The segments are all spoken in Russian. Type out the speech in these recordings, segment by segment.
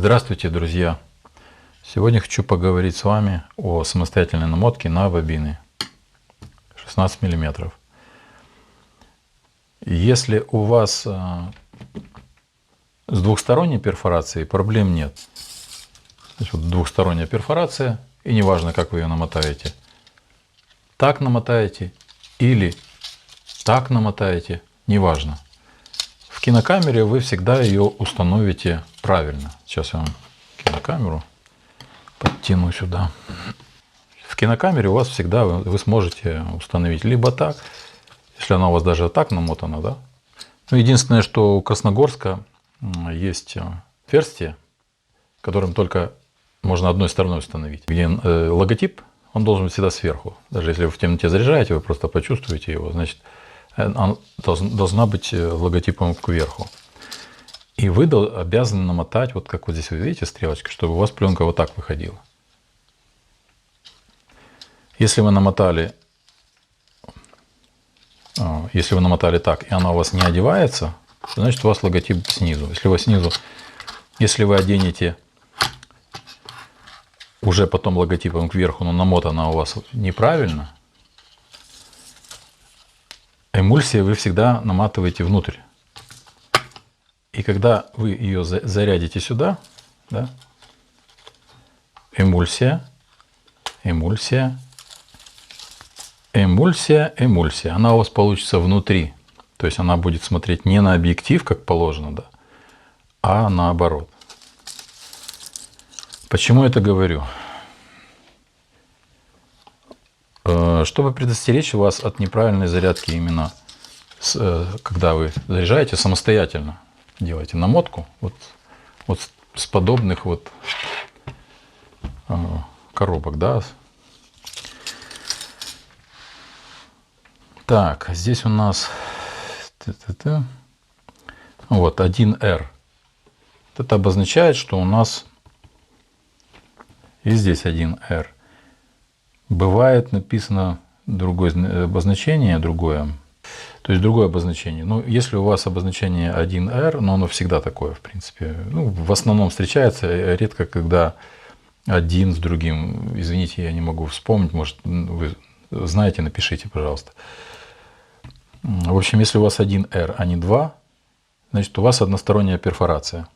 Здравствуйте, друзья! Сегодня хочу поговорить с вами о самостоятельной намотке на бобины 16 мм. Если у вас а, с двухсторонней перфорацией проблем нет. Вот двухсторонняя перфорация, и неважно, как вы ее намотаете. Так намотаете или так намотаете, неважно. В кинокамере вы всегда ее установите правильно. Сейчас я вам кинокамеру подтяну сюда. В кинокамере у вас всегда вы сможете установить либо так, если она у вас даже так намотана, да. Ну, единственное, что у Красногорска есть э, отверстие, которым только можно одной стороной установить. Где э, логотип, он должен быть всегда сверху. Даже если вы в темноте заряжаете, вы просто почувствуете его, значит, э, должна быть логотипом кверху. И вы обязаны намотать, вот как вот здесь вы видите стрелочка, чтобы у вас пленка вот так выходила. Если вы намотали, а, если вы намотали так, и она у вас не одевается, значит у вас логотип снизу. Если вы снизу, если вы оденете уже потом логотипом кверху, но намотана у вас неправильно, эмульсия вы всегда наматываете внутрь. И когда вы ее зарядите сюда, да, эмульсия, эмульсия, эмульсия, эмульсия, она у вас получится внутри. То есть она будет смотреть не на объектив, как положено, да, а наоборот. Почему это говорю? Э, чтобы предостеречь вас от неправильной зарядки именно, э, когда вы заряжаете самостоятельно делаете намотку вот, вот с подобных вот э, коробок, да. Так, здесь у нас вот 1R. Это обозначает, что у нас и здесь 1R. Бывает написано другое обозначение, другое то есть другое обозначение. Ну, если у вас обозначение 1R, но оно всегда такое, в принципе. Ну, в основном встречается э, редко, когда один с другим. Извините, я не могу вспомнить. Может, вы знаете, напишите, пожалуйста. В общем, если у вас 1R, а не 2, значит, у вас односторонняя перфорация.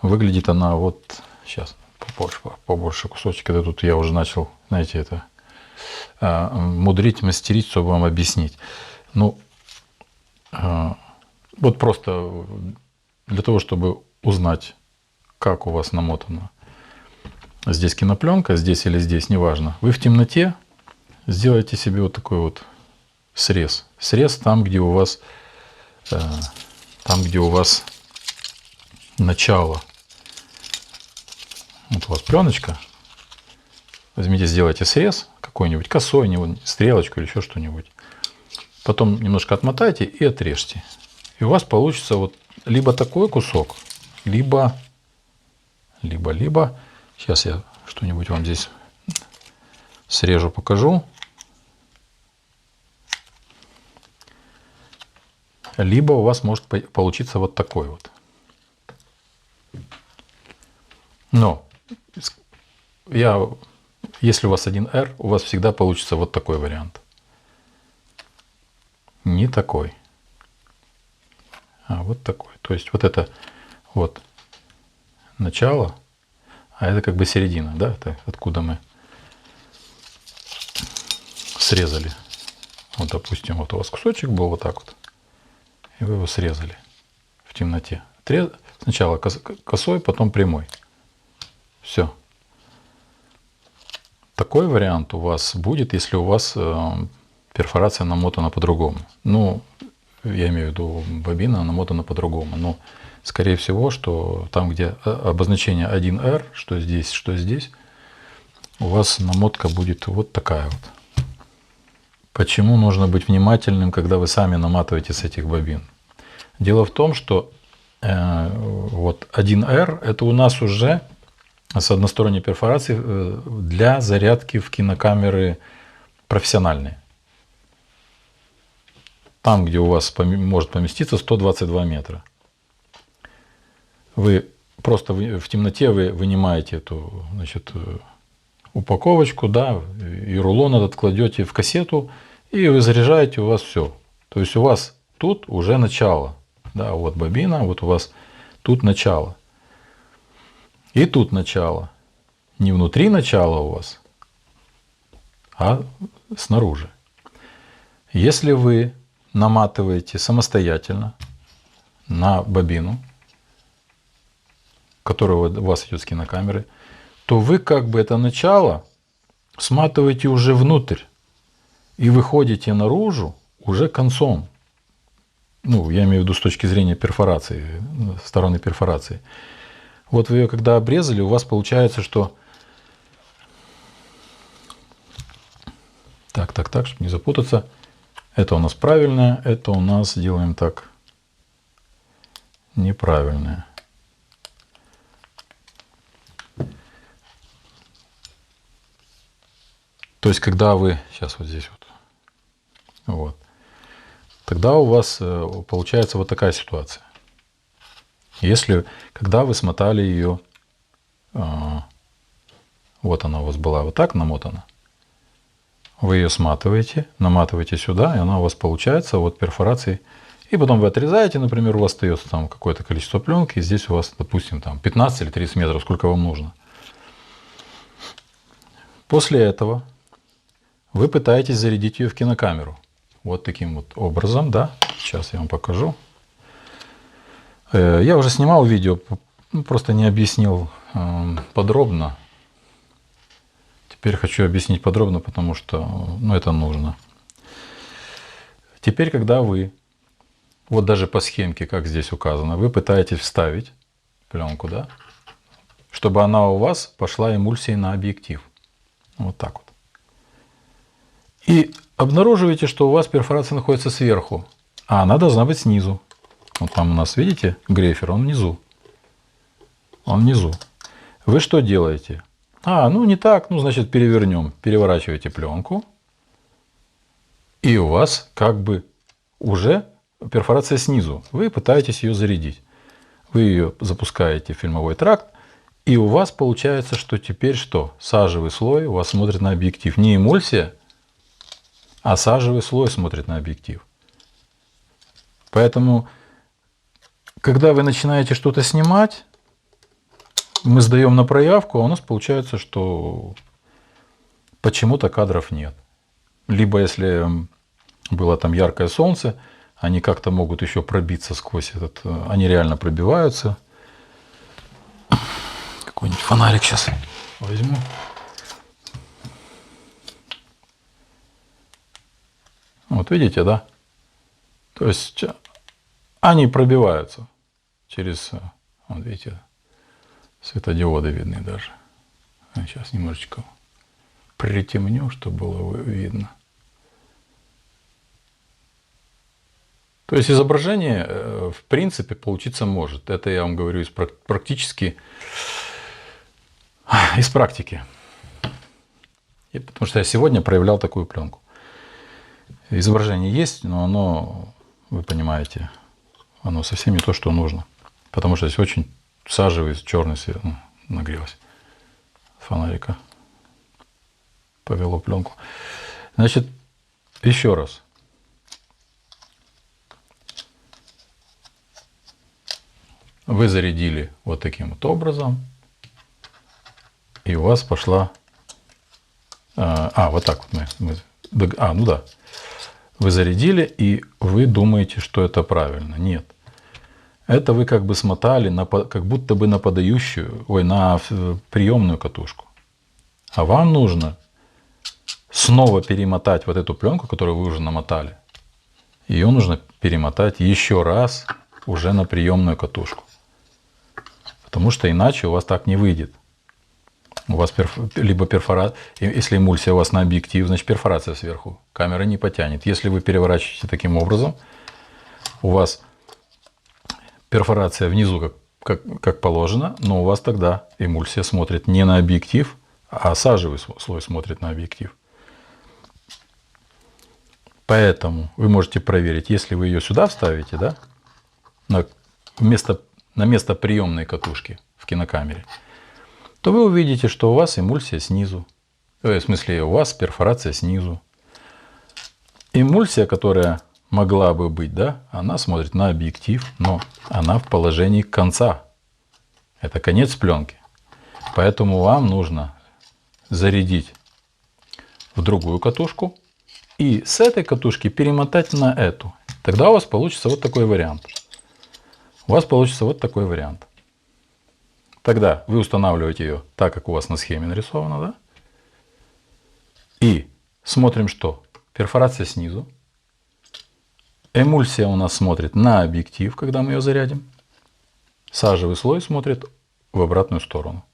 Выглядит она вот сейчас побольше, побольше кусочек. Это тут я уже начал, знаете, это а, мудрить, мастерить, чтобы вам объяснить. Ну, а, вот просто для того, чтобы узнать, как у вас намотано здесь кинопленка, здесь или здесь, неважно, вы в темноте сделаете себе вот такой вот срез. Срез там, где у вас, э, там, где у вас начало. Вот у вас пленочка. Возьмите, сделайте срез какой-нибудь, косой, стрелочку или еще что-нибудь. Потом немножко отмотайте и отрежьте. И у вас получится вот либо такой кусок, либо, либо, либо. Сейчас я что-нибудь вам здесь срежу, покажу. Либо у вас может получиться вот такой вот. Но я, если у вас 1R, у вас всегда получится вот такой вариант не такой, а вот такой. То есть вот это вот начало, а это как бы середина, да, это откуда мы срезали. Вот, допустим, вот у вас кусочек был вот так вот, и вы его срезали в темноте. Сначала косой, потом прямой. Все. Такой вариант у вас будет, если у вас э, перфорация намотана по-другому. Ну, я имею в виду бобина намотана по-другому. Но, скорее всего, что там, где обозначение 1R, что здесь, что здесь, у вас намотка будет вот такая вот. Почему нужно быть внимательным, когда вы сами наматываете с этих бобин? Дело в том, что э, вот 1R это у нас уже с односторонней перфорацией э, для зарядки в кинокамеры профессиональные там, где у вас может поместиться 122 метра. Вы просто в темноте вы вынимаете эту значит, э, упаковочку, да, и рулон этот кладете в кассету, и вы заряжаете, у вас все. То есть у вас тут уже начало. Да, вот бобина, вот у вас тут начало. И тут начало. Не внутри начала у вас, а снаружи. Если вы наматываете самостоятельно на бобину, которая у вас идет с кинокамеры, то вы как бы это начало сматываете уже внутрь и выходите наружу уже концом. Ну, я имею в виду с точки зрения перфорации, ну, стороны перфорации. Вот вы ее когда обрезали, у вас получается, что... Так, так, так, чтобы не запутаться. Это у нас правильное, это у нас делаем так неправильное. То есть, когда вы... Сейчас вот здесь вот. Вот. Тогда у вас э, получается вот такая ситуация. Если, когда вы смотали ее, а, вот она у вас была вот так намотана, вы ее сматываете, наматываете сюда, и она у вас получается вот перфорацией. И потом вы отрезаете, например, у вас остается там какое-то количество пленки, и здесь у вас, допустим, там 15 или 30 метров, сколько вам нужно. После этого вы пытаетесь зарядить ее в кинокамеру. Вот таким вот образом, да. Сейчас я вам покажу. Э, Я уже снимал видео, ну, просто не объяснил э, подробно. Теперь хочу объяснить подробно, потому что ну, это нужно. Теперь, когда вы, вот даже по схемке, как здесь указано, вы пытаетесь вставить пленку, да, чтобы она у вас пошла эмульсией на объектив. Вот так вот. И обнаруживаете, что у вас перфорация находится сверху, а она должна быть снизу. Вот там у нас, видите, грейфер, он внизу. Он внизу. Вы что делаете? А, ну не так, ну значит перевернем. Переворачиваете пленку. И у вас как бы уже перфорация снизу. Вы пытаетесь ее зарядить. Вы ее запускаете в фильмовой тракт. И у вас получается, что теперь что? Сажевый слой у вас смотрит на объектив. Не эмульсия, а сажевый слой смотрит на объектив. Поэтому, когда вы начинаете что-то снимать, мы сдаем на проявку, а у нас получается, что почему-то кадров нет. Либо если было там яркое солнце, они как-то могут еще пробиться сквозь этот... э, Они реально пробиваются. Какой-нибудь фонарик сейчас возьму. Вот видите, да? То есть они пробиваются через, вот видите, светодиоды видны даже. Сейчас немножечко притемню, чтобы было видно. То есть изображение, э, в принципе, получиться может. Это я вам говорю из прак- практически из практики. И потому что я сегодня проявлял такую пленку. Изображение есть, но оно, вы понимаете, оно совсем не то, что нужно. Потому что здесь очень сажевый, черный свет ну, нагрелось фонарика. Повело пленку. Значит, еще раз. Вы зарядили вот таким вот образом, и у вас пошла... А, а, вот так вот мы, мы... А, ну да. Вы зарядили, и вы думаете, что это правильно. Нет. Это вы как бы смотали, на, как будто бы на подающую, ой, на э, приемную катушку. А вам нужно снова перемотать вот эту пленку, которую вы уже намотали. Ее нужно перемотать еще раз уже на приемную катушку. Потому что иначе у вас так не выйдет. У вас перф- либо перфорация, если эмульсия у вас на объектив, значит перфорация сверху. Камера не потянет. Если вы переворачиваете таким образом, у вас перфорация внизу как, как, как положено, но у вас тогда эмульсия смотрит не на объектив, а сажевый сло- слой смотрит на объектив. Поэтому вы можете проверить, если вы ее сюда вставите, да, на, вместо на место приемной катушки в кинокамере, то вы увидите, что у вас эмульсия снизу. Э, в смысле, у вас перфорация снизу. Эмульсия, которая могла бы быть, да, она смотрит на объектив, но она в положении конца. Это конец пленки. Поэтому вам нужно зарядить в другую катушку и с этой катушки перемотать на эту. Тогда у вас получится вот такой вариант. У вас получится вот такой вариант. Тогда вы устанавливаете ее так, как у вас на схеме нарисовано, да? И смотрим что? Перфорация снизу. Эмульсия у нас смотрит на объектив, когда мы ее зарядим. Сажевый слой смотрит в обратную сторону.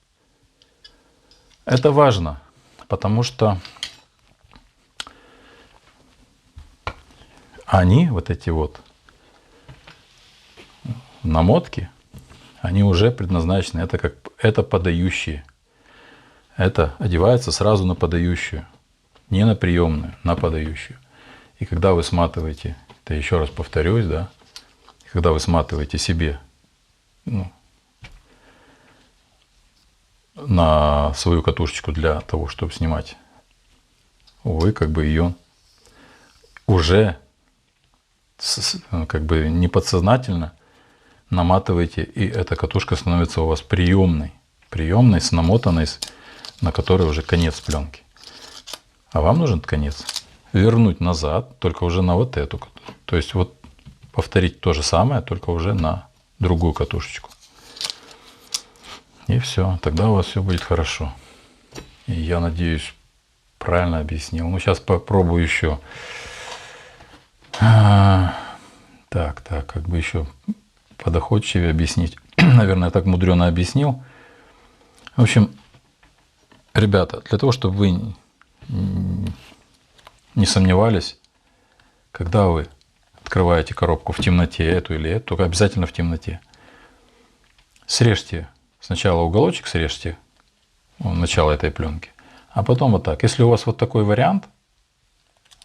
Это важно, потому что они, вот эти вот намотки, они уже предназначены. Это как это подающие. Это одевается сразу на подающую. Не на приемную, на подающую. И когда вы сматываете, это еще раз повторюсь, да, когда вы сматываете себе ну, на свою катушечку для того, чтобы снимать, вы как бы ее уже как бы не подсознательно наматываете, и эта катушка становится у вас приемной. Приемной с намотанной, на которой уже конец пленки. А вам нужен конец. Вернуть назад, только уже на вот эту. То есть вот повторить то же самое, только уже на другую катушечку. И все, тогда у вас все будет хорошо. И я надеюсь, правильно объяснил. Ну, сейчас попробую еще. А, так, так, как бы еще подоходчивее объяснить. Наверное, так мудрено объяснил. В общем, ребята, для того, чтобы вы не сомневались, когда вы открываете коробку в темноте, эту или эту, только обязательно в темноте. Срежьте сначала уголочек, срежьте начало этой пленки, а потом вот так. Если у вас вот такой вариант,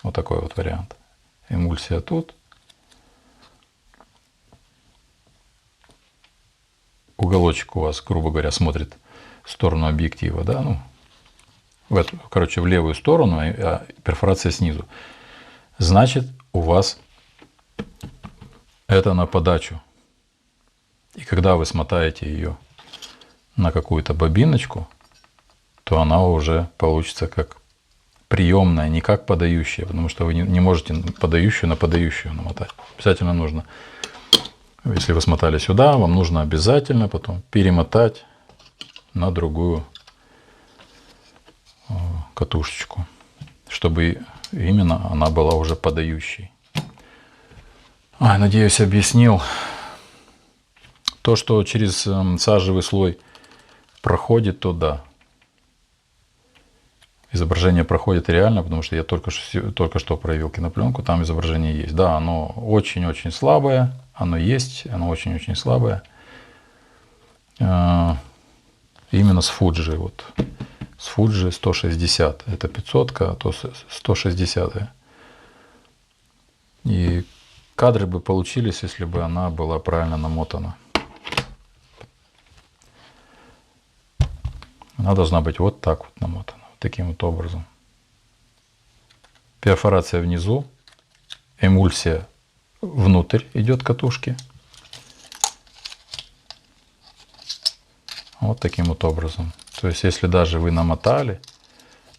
вот такой вот вариант, эмульсия тут, уголочек у вас, грубо говоря, смотрит в сторону объектива, да, ну, в эту, короче, в левую сторону, а перфорация снизу. Значит, у вас это на подачу. И когда вы смотаете ее на какую-то бобиночку, то она уже получится как приемная, не как подающая, потому что вы не, можете подающую на подающую намотать. Обязательно нужно, если вы смотали сюда, вам нужно обязательно потом перемотать на другую э, катушечку, чтобы именно она была уже подающей. Ой, надеюсь, объяснил. То, что через эм, сажевый слой проходит, то да. Изображение проходит реально, потому что я только, только что проявил кинопленку, там изображение есть. Да, оно очень-очень слабое, оно есть, оно очень-очень слабое. Э, именно с Fuji. Вот. С Fuji 160. Это 500, а то 160. И кадры бы получились, если бы она была правильно намотана. Она должна быть вот так вот намотана, вот таким вот образом. Перфорация внизу, эмульсия внутрь идет катушки. Вот таким вот образом. То есть, если даже вы намотали,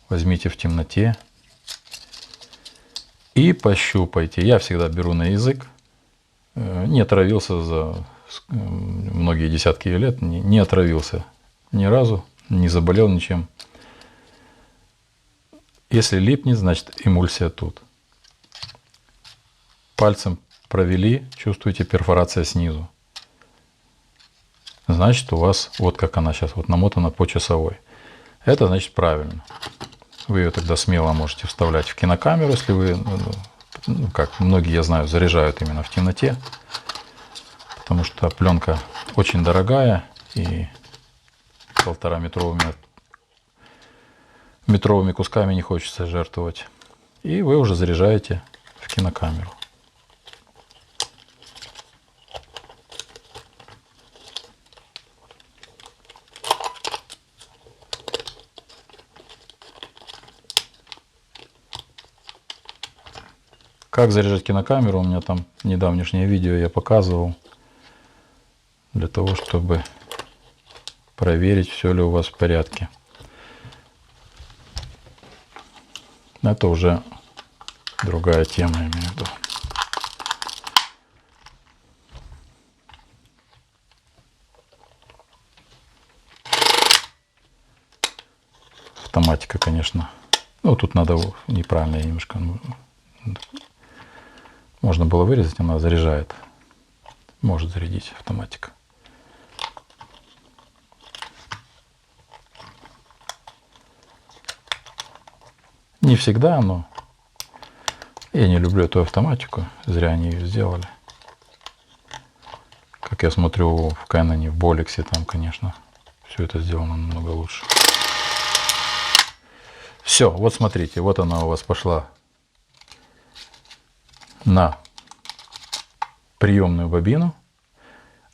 возьмите в темноте и пощупайте. Я всегда беру на язык. Э, не отравился за многие десятки лет, не отравился ни разу не заболел ничем. Если липнет, значит эмульсия тут. Пальцем провели, чувствуете перфорация снизу. Значит у вас, вот как она сейчас, вот намотана по часовой. Это значит правильно. Вы ее тогда смело можете вставлять в кинокамеру, если вы, ну, ну как многие, я знаю, заряжают именно в темноте. Потому что пленка очень дорогая и полтора метровыми, метровыми кусками не хочется жертвовать. И вы уже заряжаете в кинокамеру. Как заряжать кинокамеру? У меня там недавнешнее видео я показывал. Для того, чтобы проверить, все ли у вас в порядке. Это уже другая тема, я имею в виду. Автоматика, конечно. Ну, тут надо неправильно немножко. Можно было вырезать, она заряжает. Может зарядить автоматика. Не всегда, но я не люблю эту автоматику. Зря они ее сделали. Как я смотрю в Canon, в Болексе, там, конечно, все это сделано намного лучше. Все, вот смотрите, вот она у вас пошла на приемную бобину.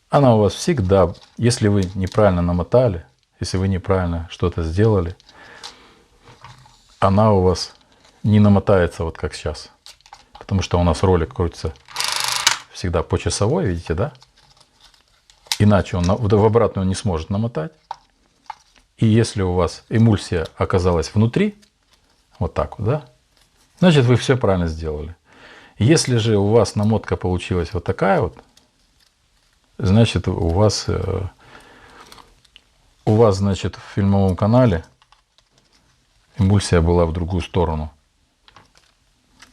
Она у вас всегда, если вы неправильно намотали, если вы неправильно что-то сделали, она у вас не намотается вот как сейчас. Потому что у нас ролик крутится всегда по часовой, видите, да? Иначе он в обратную не сможет намотать. И если у вас эмульсия оказалась внутри, вот так вот, да, значит вы все правильно сделали. Если же у вас намотка получилась вот такая вот, значит у вас, э, у вас, значит, в фильмовом канале эмульсия была в другую сторону.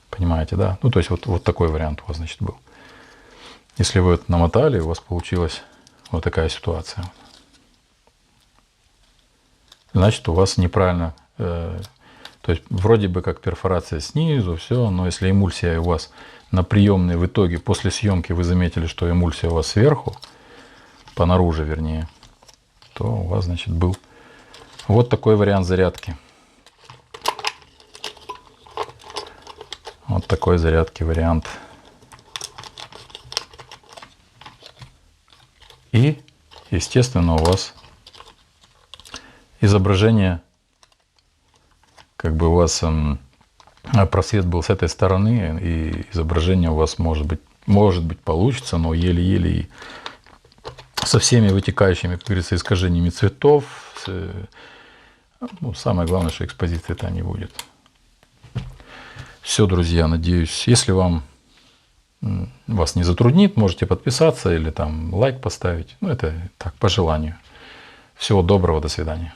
Понимаете, да? Ну, то есть вот, вот такой вариант у вас, значит, был. Если вы это намотали, у вас получилась вот такая ситуация. Значит, у вас неправильно, э, то есть вроде бы как перфорация снизу, все, но если эмульсия у вас на приемной в итоге, после съемки вы заметили, что эмульсия у вас сверху, по наружу вернее, то у вас, значит, был вот такой вариант зарядки. Вот такой зарядки вариант. И, естественно, у вас изображение, как бы у вас эм, просвет был с этой стороны, и изображение у вас может быть, может быть получится, но еле-еле и со всеми вытекающими, как говорится, искажениями цветов. э, ну, самое главное, что экспозиции там не будет. Все, друзья, надеюсь, если вам вас не затруднит, можете подписаться или там лайк поставить. Ну, это так, по желанию. Всего доброго, до свидания.